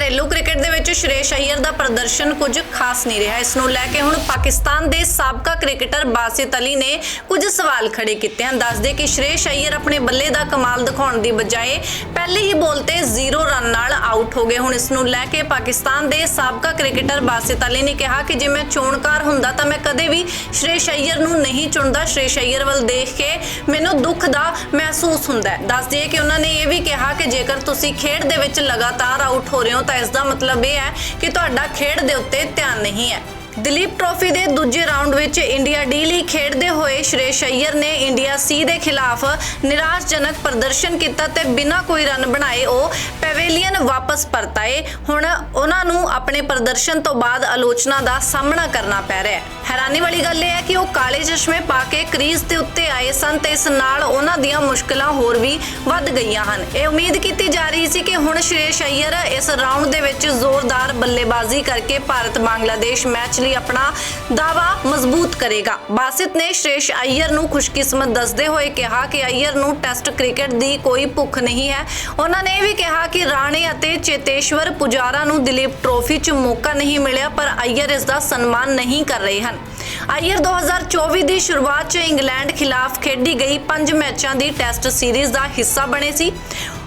ਘਰੇਲੂ ਕ੍ਰਿਕਟ ਦੇ ਵਿੱਚ ਸ਼੍ਰੇਸ਼ ਅਈਅਰ ਦਾ ਪ੍ਰਦਰਸ਼ਨ ਕੁਝ ਖਾਸ ਨਹੀਂ ਰਿਹਾ। ਇਸ ਨੂੰ ਲੈ ਕੇ ਹੁਣ ਪਾਕਿਸਤਾਨ ਦੇ ਸਾਬਕਾ ਕ੍ਰਿਕਟਰ ਬਾਸਿਤ ਅਲੀ ਨੇ ਕੁਝ ਸਵਾਲ ਖੜੇ ਕੀਤੇ ਹਨ। ਦੱਸਦੇ ਕਿ ਸ਼੍ਰੇਸ਼ ਅਈਅਰ ਆਪਣੇ ਬੱਲੇ ਦਾ ਕਮਾਲ ਦਿਖਾਉਣ ਦੀ ਬਜਾਏ ਪਹਿਲੇ ਹੀ ਬੋਲ ਤੇ 0 ਰਨ ਨਾਲ ਆਊਟ ਹੋ ਗਏ ਹੁਣ ਇਸ ਨੂੰ ਲੈ ਕੇ ਪਾਕਿਸਤਾਨ ਦੇ ਸਾਬਕਾ ਕ੍ਰਿਕਟਰ ਬਾਸਿਤ ਅਲੀ ਨੇ ਕਿਹਾ ਕਿ ਜੇ ਮੈਂ ਚੋਣਕਾਰ ਹੁੰਦਾ ਤਾਂ ਮੈਂ ਕਦੇ ਵੀ ਸ਼੍ਰੇਸ਼ ਅਈਅਰ ਨੂੰ ਨਹੀਂ ਚੁਣਦਾ। ਸ਼੍ਰੇਸ਼ ਅਈਅਰ ਵੱਲ ਦੇਖ ਕੇ ਮੈਨੂੰ ਦੁੱਖ ਦਾ ਮਹਿਸੂਸ ਹੁੰਦਾ ਹੈ। ਦੱਸ ਦਈਏ ਕਿ ਉਹਨਾਂ ਨੇ ਇਹ ਵੀ ਕਿਹਾ ਕਿ ਜੇਕਰ ਤੁਸੀਂ ਖੇਡ ਦੇ ਵਿੱਚ ਲਗਾਤਾਰ ਆਊਟ ਹੋ ਰਹੇ ਹੋ ਤਾਂ ਇਸ ਦਾ ਮਤਲਬ ਇਹ ਹੈ ਕਿ ਤੁਹਾਡਾ ਖੇਡ ਦੇ ਉੱਤੇ ਧਿਆਨ ਨਹੀਂ ਹੈ। ਦਲੀਪ ਟਰੋਫੀ ਦੇ ਦੂਜੇ ਰਾਊਂਡ ਵਿੱਚ ਇੰਡੀਆ ਡੀ ਲਈ ਖੇਡਦੇ ਹੋਏ ਸ਼੍ਰੇਸ਼ ਅਈਅਰ ਨੇ ਇੰਡੀਆ ਸੀ ਦੇ ਖਿਲਾਫ ਨਿਰਾਸ਼ਜਨਕ ਪ੍ਰਦਰਸ਼ਨ ਕੀਤਾ ਤੇ ਬਿਨਾਂ ਕੋਈ ਰਨ ਬਣਾਏ ਉਹ ਪੈਵੇਲੀਅਨ ਵਾਪਸ ਪਰਤ ਆਏ ਹੁਣ ਉਹਨਾਂ ਨੂੰ ਆਪਣੇ ਪ੍ਰਦਰਸ਼ਨ ਤੋਂ ਬਾਅਦ ਆਲੋਚਨਾ ਦਾ ਸਾਹਮਣਾ ਕਰਨਾ ਪੈ ਰਿਹਾ ਹੈ। ਹੈਰਾਨੀ ਵਾਲੀ ਗੱਲ ਇਹ ਹੈ ਕਿ ਉਹ ਕਾਲੇ ਚਸ਼ਮੇ ਪਾ ਕੇ ਕ੍ਰੀਜ਼ ਦੇ ਉੱਤੇ ਆਏ ਸਨ ਤੇ ਇਸ ਨਾਲ ਉਹਨਾਂ ਦੀਆਂ ਮੁਸ਼ਕਲਾਂ ਹੋਰ ਵੀ ਵੱਧ ਗਈਆਂ ਹਨ। ਇਹ ਉਮੀਦ ਕੀਤੀ ਜਾ ਰਹੀ ਸੀ ਕਿ ਹੁਣ ਸ਼੍ਰੇਸ਼ ਅਈਅਰ ਇਸ ਰਾਊਂਡ ਦੇ ਵਿੱਚ ਜ਼ੋਰਦਾਰ ਬੱਲੇਬਾਜ਼ੀ ਕਰਕੇ ਭਾਰਤ ਬੰਗਲਾਦੇਸ਼ ਮੈਚ ਲਈ ਆਪਣਾ ਦਾਵਾ ਮਜ਼ਬੂਤ ਕਰੇਗਾ। ਬਾਸਿਤ ਨੇ ਸ਼੍ਰੇਸ਼ ਅਈਅਰ ਨੂੰ ਖੁਸ਼ਕਿਸਮਤ ਦੱਸਦੇ ਹੋਏ ਕਿਹਾ ਕਿ ਅਈਅਰ ਨੂੰ ਟੈਸਟ ਕ੍ਰਿਕਟ ਦੀ ਕੋਈ ਭੁੱਖ ਨਹੀਂ ਹੈ। ਉਹਨਾਂ ਨੇ ਇਹ ਵੀ ਕਿਹਾ ਕਿ ਰਾਣੇ ਅਤੇ ਚੇਤੇਸ਼ਵਰ ਪੁਜਾਰਾ ਨੂੰ ਦਲੀਪ ਟਰੋਫੀ 'ਚ ਮੌਕਾ ਨਹੀਂ ਮਿਲਿਆ, ਪਰ ਅਈਅਰ ਇਸ ਦਾ ਸਨਮਾਨ ਨਹੀਂ ਕਰ ਰਹੇ ਹਨ। ਅਈਅਰ 2024 ਦੀ ਸ਼ੁਰੂਆਤ 'ਚ ਇੰਗਲੈਂਡ ਖਿਲਾਫ ਖੇਡੀ ਗਈ 5 ਮੈਚਾਂ ਦੀ ਟੈਸਟ ਸੀਰੀਜ਼ ਦਾ ਹਿੱਸਾ ਬਣੇ ਸੀ।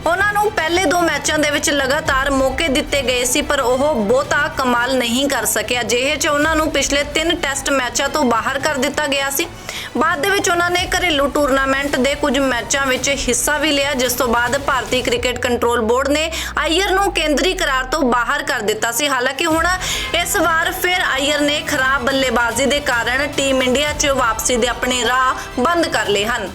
ਉਹਨਾਂ ਨੂੰ ਪਹਿਲੇ ਦੋ ਮੈਚਾਂ ਦੇ ਵਿੱਚ ਲਗਾਤਾਰ ਮੌਕੇ ਦਿੱਤੇ ਗਏ ਸੀ, ਪਰ ਉਹ ਬਹੁਤਾ ਕਮਾਲ ਨਹੀਂ ਕਰ ਸਕਿਆ। ਜਿਹੇ 'ਚ ਉਹਨਾਂ ਨੂੰ ਪਿਛਲੇ 3 ਟੈਸਟ ਮੈਚਾਂ ਤੋਂ ਬਾਹਰ ਕਰ ਦਿੱਤਾ ਗਿਆ ਸੀ। ਬਾਅਦ ਦੇ ਵਿੱਚ ਉਹਨਾਂ ਨੇ ਘਰੇਲੂ ਟੂਰਨਾਮੈਂਟ ਦੇ ਕੁਝ ਮੈਚਾਂ ਵਿੱਚ ਹਿੱਸਾ ਵੀ ਲਿਆ, ਜਿਸ ਤੋਂ ਬਾਅਦ ਭਾਰਤੀ ਕ੍ਰਿਕਟ ਕੰਟਰੋਲ ਬੋਰਡ ਨੇ ਅਈਅਰ ਨੂੰ ਕੇਂਦਰੀ ਕਰਾਰ ਤੋਂ ਬਾਹਰ ਕਰ ਦਿੱਤਾ ਸੀ। ਹਾਲਾਂਕਿ ਹੁਣ ਇਸ ਵਾਰ ਫਿਰ ਨੇ ਖਰਾਬ ਬੱਲੇਬਾਜ਼ੀ ਦੇ ਕਾਰਨ ਟੀਮ ਇੰਡੀਆ 'ਚ ਵਾਪਸੀ ਦੇ ਆਪਣੇ ਰਾਹ ਬੰਦ ਕਰ ਲਏ ਹਨ।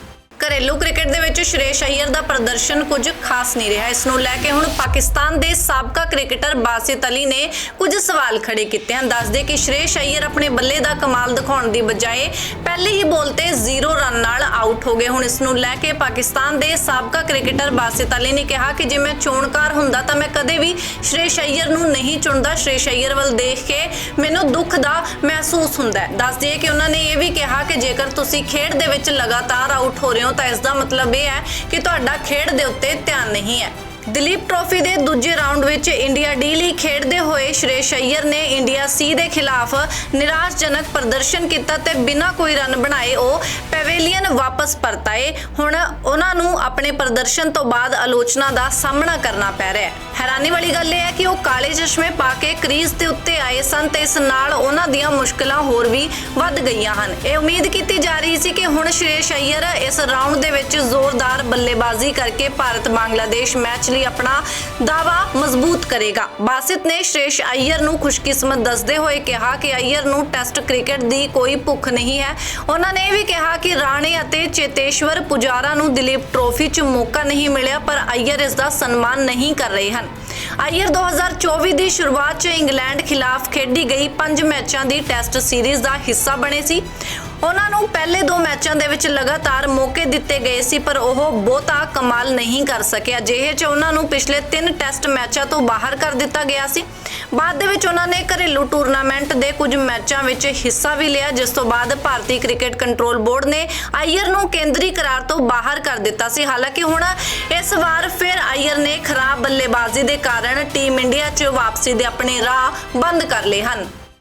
ਘਰੇਲੂ ਕ੍ਰਿਕਟ ਦੇ ਵਿੱਚ ਸ਼੍ਰੇਸ਼ ਅਈਅਰ ਦਾ ਪ੍ਰਦਰਸ਼ਨ ਕੁਝ ਖਾਸ ਨਹੀਂ ਰਿਹਾ। ਇਸ ਨੂੰ ਲੈ ਕੇ ਹੁਣ ਪਾਕਿਸਤਾਨ ਦੇ ਸਾਬਕਾ ਕ੍ਰਿਕਟਰ ਬਾਸਿਤ ਅਲੀ ਨੇ ਕੁਝ ਸਵਾਲ ਖੜੇ ਕੀਤੇ ਹਨ। ਦੱਸਦੇ ਕਿ ਸ਼੍ਰੇਸ਼ ਅਈਅਰ ਆਪਣੇ ਬੱਲੇ ਦਾ ਕਮਾਲ ਦਿਖਾਉਣ ਦੀ ਬਜਾਏ ਪਹਿਲੇ ਹੀ ਬੋਲ ਤੇ 0 ਰਨ ਨਾਲ ਆਊਟ ਹੋ ਗਏ। ਹੁਣ ਇਸ ਨੂੰ ਲੈ ਕੇ ਪਾਕਿਸਤਾਨ ਦੇ ਸਾਬਕਾ ਕ੍ਰਿਕਟਰ ਬਾਸਿਤ ਅਲੀ ਨੇ ਕਿਹਾ ਕਿ ਜੇ ਮੈਂ ਚੋਣਕਾਰ ਹੁੰਦਾ ਤਾਂ ਮੈਂ ਕਦੇ ਵੀ ਸ਼੍ਰੇਸ਼ ਅਈਅਰ ਨੂੰ ਨਹੀਂ ਚੁਣਦਾ। ਸ਼੍ਰੇਸ਼ ਅਈਅਰ ਵੱਲ ਦੇਖ ਕੇ ਮੈਨੂੰ ਦੁੱਖ ਦਾ ਮਹਿਸੂਸ ਹੁੰਦਾ ਹੈ। ਦੱਸ ਦਈਏ ਕਿ ਉਹਨਾਂ ਨੇ ਇਹ ਵੀ ਕਿਹਾ ਕਿ ਜੇਕਰ ਤੁਸੀਂ ਖੇਡ ਦੇ ਵਿੱਚ ਲਗਾਤਾਰ ਆਊਟ ਹੋ ਰਹੇ ਹੋ ਤਾਂ ਇਸ ਦਾ ਮਤਲਬ ਇਹ ਹੈ ਕਿ ਤੁਹਾਡਾ ਖੇਡ ਦੇ ਉੱਤੇ ਧਿਆਨ ਨਹੀਂ ਹੈ। ਦਲੀਪ ਟਰੋਫੀ ਦੇ ਦੂਜੇ ਰਾਊਂਡ ਵਿੱਚ ਇੰਡੀਆ ਡੀ ਲਈ ਖੇਡਦੇ ਹੋਏ ਸ਼੍ਰੇਸ਼ ਅਈਅਰ ਨੇ ਇੰਡੀਆ ਸੀ ਦੇ ਖਿਲਾਫ ਨਿਰਾਸ਼ਜਨਕ ਪ੍ਰਦਰਸ਼ਨ ਕੀਤਾ ਤੇ ਬਿਨਾਂ ਕੋਈ ਰਨ ਬਣਾਏ ਉਹ ਪੈਵੇਲੀਅਨ ਵਾਪਸ ਪਰਤ ਆਏ ਹੁਣ ਉਹਨਾਂ ਨੂੰ ਆਪਣੇ ਪ੍ਰਦਰਸ਼ਨ ਤੋਂ ਬਾਅਦ ਆਲੋਚਨਾ ਦਾ ਸਾਹਮਣਾ ਕਰਨਾ ਪੈ ਰਿਹਾ ਹੈ। ਹੈਰਾਨੀ ਵਾਲੀ ਗੱਲ ਇਹ ਹੈ ਕਿ ਉਹ ਕਾਲੇ ਚਸ਼ਮੇ ਪਾ ਕੇ ਕ੍ਰੀਜ਼ ਦੇ ਉੱਤੇ ਆਏ ਸਨ ਤੇ ਇਸ ਨਾਲ ਉਹਨਾਂ ਦੀਆਂ ਮੁਸ਼ਕਲਾਂ ਹੋਰ ਵੀ ਵੱਧ ਗਈਆਂ ਹਨ। ਇਹ ਉਮੀਦ ਕੀਤੀ ਜਾ ਰਹੀ ਸੀ ਕਿ ਹੁਣ ਸ਼੍ਰੇਸ਼ ਅਈਅਰ ਇਸ ਰਾਊਂਡ ਦੇ ਵਿੱਚ ਜ਼ੋਰਦਾਰ ਬੱਲੇਬਾਜ਼ੀ ਕਰਕੇ ਭਾਰਤ ਬੰਗਲਾਦੇਸ਼ ਮੈਚ ਲਈ ਆਪਣਾ ਦਾਵਾ ਮਜ਼ਬੂਤ ਕਰੇਗਾ। ਬਾਸਿਤ ਨੇ ਸ਼੍ਰੇਸ਼ ਅਈਅਰ ਨੂੰ ਖੁਸ਼ਕਿਸਮਤ ਦੱਸਦੇ ਹੋਏ ਕਿਹਾ ਕਿ ਅਈਅਰ ਨੂੰ ਟੈਸਟ ਕ੍ਰਿਕਟ ਦੀ ਕੋਈ ਭੁੱਖ ਨਹੀਂ ਹੈ। ਉਹਨਾਂ ਨੇ ਇਹ ਵੀ ਕਿਹਾ ਕਿ ਰਾਣੇ ਅਤੇ ਚੇਤੇਸ਼ਵਰ ਪੁਜਾਰਾ ਨੂੰ ਦਲੀਪ ਟਰੋਫੀ 'ਚ ਮੌਕਾ ਨਹੀਂ ਮਿਲਿਆ, ਪਰ ਅਈਅਰ ਇਸ ਦਾ ਸਨਮਾਨ ਨਹੀਂ ਕਰ ਰਹੇ ਹਨ। ਅਈਅਰ 2024 ਦੀ ਸ਼ੁਰੂਆਤ 'ਚ ਇੰਗਲੈਂਡ ਖਿਲਾਫ ਖੇਡੀ ਗਈ। 5 ਮੈਚਾਂ ਦੀ ਟੈਸਟ ਸੀਰੀਜ਼ ਦਾ ਹਿੱਸਾ ਬਣੇ ਸੀ। ਉਹਨਾਂ ਨੂੰ ਪਹਿਲੇ ਦੋ ਮੈਚਾਂ ਦੇ ਵਿੱਚ ਲਗਾਤਾਰ ਮੌਕੇ ਦਿੱਤੇ ਗਏ ਸੀ, ਪਰ ਉਹ ਬਹੁਤਾ ਕਮਾਲ ਨਹੀਂ ਕਰ ਸਕਿਆ। ਜਿਹੇ 'ਚ ਉਹਨਾਂ ਨੂੰ ਪਿਛਲੇ 3 ਟੈਸਟ ਮੈਚਾਂ ਤੋਂ ਬਾਹਰ ਕਰ ਦਿੱਤਾ ਗਿਆ ਸੀ। ਬਾਅਦ ਦੇ ਵਿੱਚ ਉਹਨਾਂ ਨੇ ਘਰੇਲੂ ਟੂਰਨਾਮੈਂਟ ਦੇ ਕੁਝ ਮੈਚਾਂ ਵਿੱਚ ਹਿੱਸਾ ਵੀ ਲਿਆ, ਜਿਸ ਤੋਂ ਬਾਅਦ ਭਾਰਤੀ ਕ੍ਰਿਕਟ ਕੰਟਰੋਲ ਬੋਰਡ ਨੇ ਅਈਅਰ ਨੂੰ ਕੇਂਦਰੀ ਕਰਾਰ ਤੋਂ ਬਾਹਰ ਕਰ ਦਿੱਤਾ ਸੀ। ਹਾਲਾਂਕਿ ਹੁਣ ਇਸ ਵਾਰ ਫਿਰ ਅਈਅਰ ਨੇ ਖਰਾਬ ਬੱਲੇਬਾਜ਼ੀ ਦੇ ਕਾਰਨ ਟੀਮ ਇੰਡੀਆ 'ਚ ਵਾਪਸੀ ਦੇ ਆਪਣੇ ਰਾਹ ਬੰਦ ਕਰ ਲਏ ਹਨ।